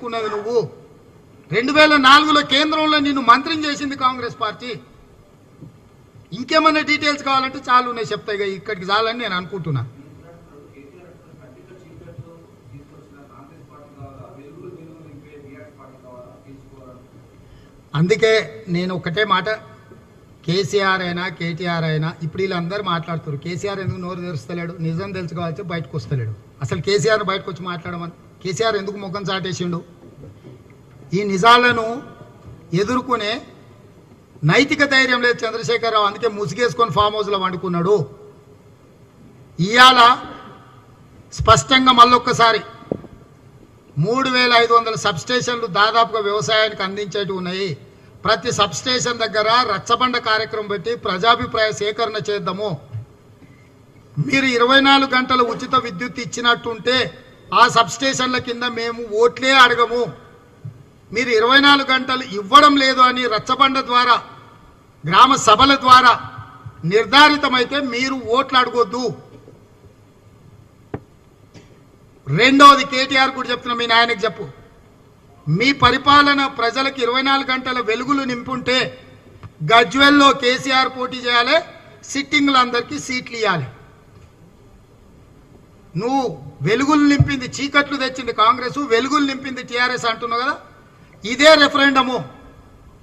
తీసుకున్నది నువ్వు. రెండు వేల నాలుగులో కేంద్రంలో నిన్ను మంత్రిని చేసింది కాంగ్రెస్ పార్టీ. ఇంకేమన్నా డీటెయిల్స్ కావాలంటే చాలు ఉన్నాయి చెప్తాయి ఇక్కడికి చాలని నేను అనుకుంటున్నా. అందుకే నేను ఒకటే మాట కేసీఆర్ అయినా కేటీఆర్ అయినా ఇప్పుడు వీళ్ళందరూ మాట్లాడుతారు కేసీఆర్ ఎందుకు నోరు తెరుస్తలేడు? నిజం తెలుసుకోవచ్చు బయటకు వస్తలేడు. అసలు కేసీఆర్ బయటకు వచ్చి మాట్లాడమని. కేసీఆర్ ఎందుకు ముఖం చాటేసిండు? ఈ నిజాలను ఎదుర్కొనే నైతిక ధైర్యం లేదు చంద్రశేఖరరావు. అందుకే ముసుగేసుకొని ఫామ్ హౌస్లో వండుకున్నాడు. ఇవాళ స్పష్టంగా మళ్ళొక్కసారి మూడు వేల ఐదు వందల సబ్స్టేషన్లు దాదాపుగా వ్యవసాయానికి అందించేటివి ఉన్నాయి. ప్రతి సబ్స్టేషన్ దగ్గర రచ్చబండ కార్యక్రమం పెట్టి ప్రజాభిప్రాయ సేకరణ చేద్దాము. మీరు ఇరవై నాలుగు గంటల ఉచిత విద్యుత్ ఇచ్చినట్టుంటే ఆ సబ్స్టేషన్ల కింద మేము ఓట్లే అడగము. మీరు ఇరవై నాలుగు గంటలు ఇవ్వడం లేదు అని రచ్చబండ ద్వారా గ్రామ సభల ద్వారా నిర్ధారితమైతే మీరు ఓట్లు అడగొద్దు. రెండవది కేటీఆర్ కూడా చెప్తున్నా మీ నాయనకి చెప్పు. మీ పరిపాలన ప్రజలకు ఇరవై నాలుగు గంటల వెలుగులు నింపుంటే గజ్వెల్లో కేసీఆర్ పోటీ చేయాలి సిట్టింగ్లందరికీ సీట్లు ఇవ్వాలి నువ్వు వెలుగులు నింపింది చీకట్లు తెచ్చింది కాంగ్రెస్ వెలుగులు నింపింది టీఆర్ఎస్ అంటున్నావు కదా? ఇదే రెఫరెండము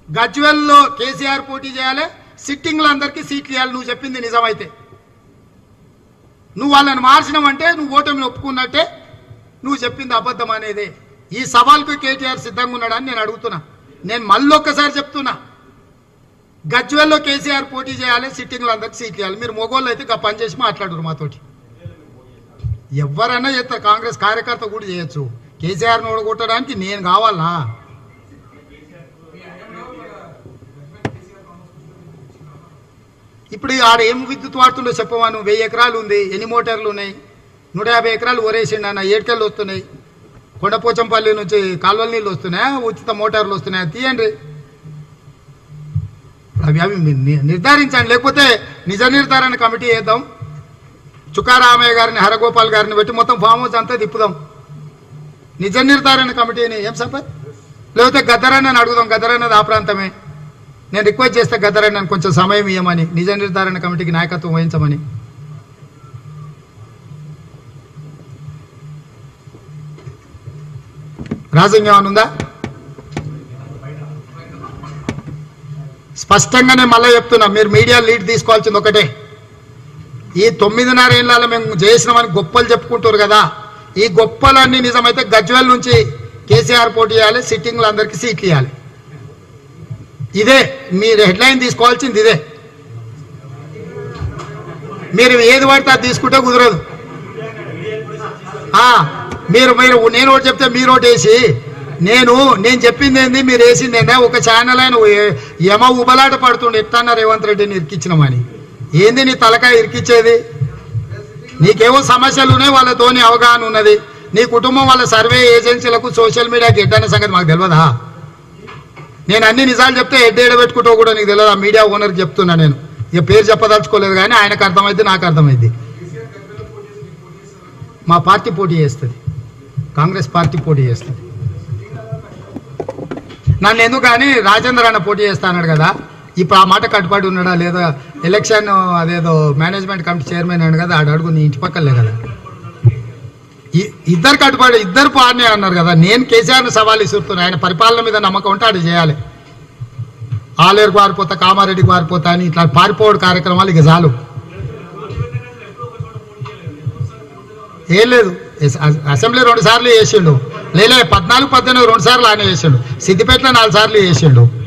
గజ్వెల్లో కేసీఆర్ పోటీ చేయాలి సిట్టింగ్లందరికీ సీట్లు ఇవ్వాలి నువ్వు చెప్పింది నిజమైతే. నువ్వు వాళ్ళని మార్చినవంటే నువ్వు ఓటమిని ఒప్పుకున్నట్టే నువ్వు చెప్పింది అబద్ధం అనేది. ఈ సవాల్కు కేటీఆర్ సిద్ధంగా ఉన్నాడని నేను అడుగుతున్నా. నేను మళ్ళీ ఒక్కసారి చెప్తున్నా. గజ్వెల్లో కేసీఆర్ పోటీ చేయాలి సిట్టింగ్లు అందరికి సీట్లు ఇవ్వాలి. మీరు మొగోళ్ళు అయితే పనిచేసి మాట్లాడరు మాతోటి. ఎవరైనా చేస్తారు కాంగ్రెస్ కార్యకర్త కూడా చేయొచ్చు. కేసీఆర్ని ఓడగొట్టడానికి నేను కావాలా? ఇప్పుడు ఆడ ఏం విద్యుత్ వాడుతుండో చెప్పవాను వెయ్యి ఎకరాలు ఉంది. ఎన్ని మోటార్లు ఉన్నాయి? నూట యాభై ఎకరాలు ఒరేసిండి అన్న. ఏడుకెళ్ళు వస్తున్నాయి? కొండపోచంపల్లి నుంచి కాలువల నీళ్ళు వస్తున్నాయా? ఉచిత మోటార్లు వస్తున్నాయా? తీయండి. అవి అవి నిర్ధారించండి. లేకపోతే నిజ నిర్ధారణ కమిటీ వేద్దాం. చుకారామయ్య గారిని హరగోపాల్ గారిని పెట్టి మొత్తం ఫామ్ హౌస్ అంతా తిప్పుదాం. నిజ నిర్ధారణ కమిటీని ఏం సంపత్ లేకపోతే గద్దరన్నని అడుగుదాం. గద్దరన్నది ఆ ప్రాంతమే. నేను రిక్వెస్ట్ చేస్తే గద్దరన్నని కొంచెం సమయం ఇవ్వమని నిజ నిర్ధారణ కమిటీకి నాయకత్వం వహించమని. రాజంగా ఉందా? స్పష్టంగానే మళ్ళీ చెప్తున్నా మీరు మీడియా లీడ్ తీసుకోవాల్సింది ఒకటే. ఈ తొమ్మిదిన్నర ఏళ్ళ మేము చేసినామని గొప్పలు చెప్పుకుంటారు కదా. ఈ గొప్పలన్నీ నిజమైతే గజ్వెల్ నుంచి కేసీఆర్ పోటీ చేయాలి సిట్టింగ్లు అందరికీ సీట్లు ఇవ్వాలి. ఇదే మీరు హెడ్లైన్ తీసుకోవాల్సింది ఇదే. మీరు ఏది పడితే అది తీసుకుంటే కుదరదు. మీరు మీరు నేను ఒకటి చెప్తే మీరు ఒకటి వేసి నేను నేను చెప్పింది ఏంది మీరు వేసింది ఒక ఛానల్ ఆయన యమ ఉబలాట పడుతుండే ఎట్టన్నా రేవంత్ రెడ్డిని ఇరికిచ్చినామని ఏంది నీ తలకాయ ఇరికిచ్చేది? నీకేవో సమస్యలు ఉన్నాయి వాళ్ళతోని అవగాహన ఉన్నది. నీ కుటుంబం వాళ్ళ సర్వే ఏజెన్సీలకు సోషల్ మీడియాకి ఎడ్డన్న సంగతి మాకు తెలియదా నేను అన్ని నిజాలు చెప్తే ఎడ్డ ఎడబెట్టుకుంటూ కూడా నీకు తెలియదు ఆ మీడియా ఓనర్కి చెప్తున్నా నేను. ఇక పేరు చెప్పదలుచుకోలేదు కానీ ఆయనకు అర్థమైంది నాకు అర్థమైంది మా పార్టీ పోటీ చేస్తుంది. కాంగ్రెస్ పార్టీ పోటీ చేస్తుంది. నన్ను ఎందుకు కానీ రాజేంద్ర అన్న పోటీ చేస్తా అన్నాడు కదా? ఇప్పుడు ఆ మాట కట్టుబడి ఉన్నాడా లేదా? ఎలక్షన్ అదేదో మేనేజ్మెంట్ కమిటీ చైర్మన్ అని కదా ఆడు అడుగు నీ ఇంటి పక్కలే కదా. ఇ- ఇద్దరు కట్టుబడి ఇద్దరు పాడినే అన్నారు కదా. నేను కేసీఆర్ని సవాల్ ఇస్తున్నాను ఆయన పరిపాలన మీద నమ్మకం ఉంటే అది చేయాలి. ఆలేరుకు పారిపోతా కామారెడ్డికి పారిపోతా అని ఇట్లా పారిపోవడం కార్యక్రమాలు ఇక చాలు. ఏం లేదు. అసెంబ్లీ రెండు సార్లు చేసిండు. లేలే పద్నాలుగు పద్దెనిమిది రెండు సార్లు ఆయన చేసిండు. సిద్దిపేటలో నాలుగు సార్లు చేసిండు.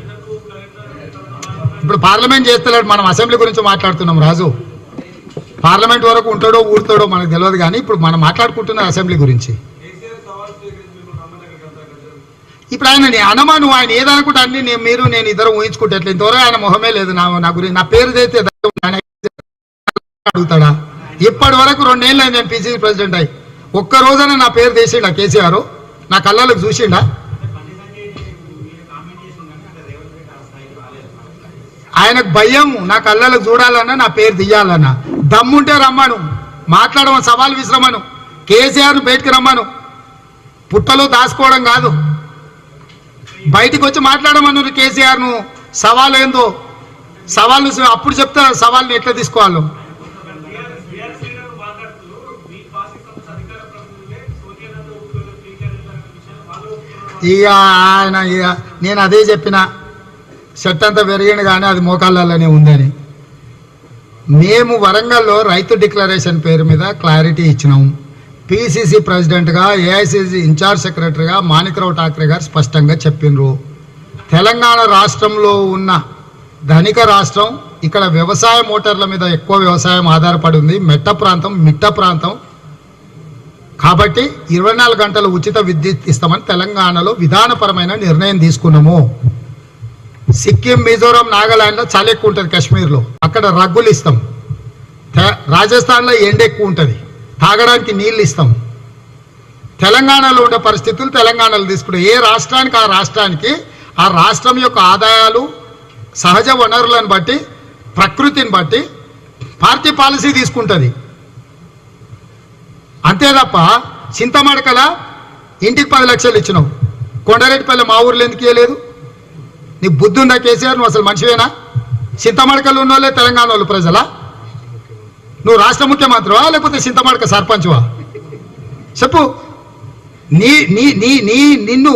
ఇప్పుడు పార్లమెంట్ చేస్తలేడు మనం అసెంబ్లీ గురించి మాట్లాడుతున్నాం రాజు. పార్లమెంట్ వరకు ఉంటాడో ఊరుతాడో మనకు తెలియదు కానీ ఇప్పుడు మనం మాట్లాడుకుంటున్న అసెంబ్లీ గురించి. ఇప్పుడు ఆయన అనమాను ఆయన ఏదనుకుంటే అన్ని నేను మీరు నేను ఇద్దరు ఊహించుకుంటే ఎట్లా? ఇంతవరకు ఆయన మొహమే లేదు నా నా గురించి. నా పేరు తెస్తే ఆయన అడుగుతాడా? ఇప్పటి వరకు రెండేళ్ళు నేను పిసిసి ప్రెసిడెంట్ అయ్యి ఒక్క రోజైనా నా పేరు తీసిండా కేసీఆర్? నా కళ్ళకు చూసిండా? ఆయనకు భయం నా కళ్ళలకు చూడాలన్నా నా పేరు తీయాలన్నా. దమ్ముంటే రమ్మను. మాట్లాడమని సవాల్ విసిరమను. కేసీఆర్ బయటికి రమ్మను. పుట్టలో దాచుకోవడం కాదు. బయటికి వచ్చి మాట్లాడమన్నారు కేసీఆర్ను. సవాల్ ఏందో? సవాళ్ళు అప్పుడు చెప్తా సవాల్ని ఎట్లా తీసుకోవాలో? ఇక ఆయన ఇక నేను అదే చెప్పిన. షర్ట్ అంతా పెరిగింది కానీ అది మోకాళ్ళలోనే ఉందని. మేము వరంగల్లో రైతు డిక్లరేషన్ పేరు మీద క్లారిటీ ఇచ్చినాం. పిసిసి ప్రెసిడెంట్గా ఏఐసిసి ఇన్ఛార్జ్ సెక్రటరీగా మాణిక్రావు ఠాక్రే గారు స్పష్టంగా చెప్పిండ్రు తెలంగాణ రాష్ట్రంలో ఉన్న ధనిక రాష్ట్రం ఇక్కడ వ్యవసాయ మోటార్ల మీద ఎక్కువ వ్యవసాయం ఆధారపడి ఉంది. మెట్ట ప్రాంతం మిట్ట ప్రాంతం. కాబట్టి ఇరవై నాలుగు గంటలు ఉచిత విద్యుత్ ఇస్తామని తెలంగాణలో విధానపరమైన నిర్ణయం తీసుకున్నాము. సిక్కిం మిజోరం నాగాలాండ్లో చలి ఎక్కువ ఉంటుంది కాశ్మీర్లో. అక్కడ రగ్గులు ఇస్తాం. రాజస్థాన్లో ఎండ ఎక్కువ ఉంటుంది. తాగడానికి నీళ్ళు ఇస్తాం. తెలంగాణలో ఉండే పరిస్థితులు తెలంగాణలో తీసుకుంటాం ఏ రాష్ట్రానికి ఆ రాష్ట్రానికి ఆ రాష్ట్రం యొక్క ఆదాయాలు సహజ వనరులను బట్టి ప్రకృతిని బట్టి పార్టీ పాలసీ తీసుకుంటుంది. అంతే తప్ప చింతమడకల ఇంటికి పది లక్షలు ఇచ్చినావు కొండరెడ్డిపల్లి మా ఊర్లో ఎందుకు ఇవ్వలేదు నీకు బుద్ధి ఉందా కేసీఆర్? నువ్వు అసలు మనిషివేనా? చింతమడకలు ఉన్న వాళ్ళే తెలంగాణ వాళ్ళు ప్రజలా? నువ్వు రాష్ట్ర ముఖ్యమంత్రివా లేకపోతే చింతమడక సర్పంచ్వా? చెప్పు. నీ నీ నీ నీ నిన్ను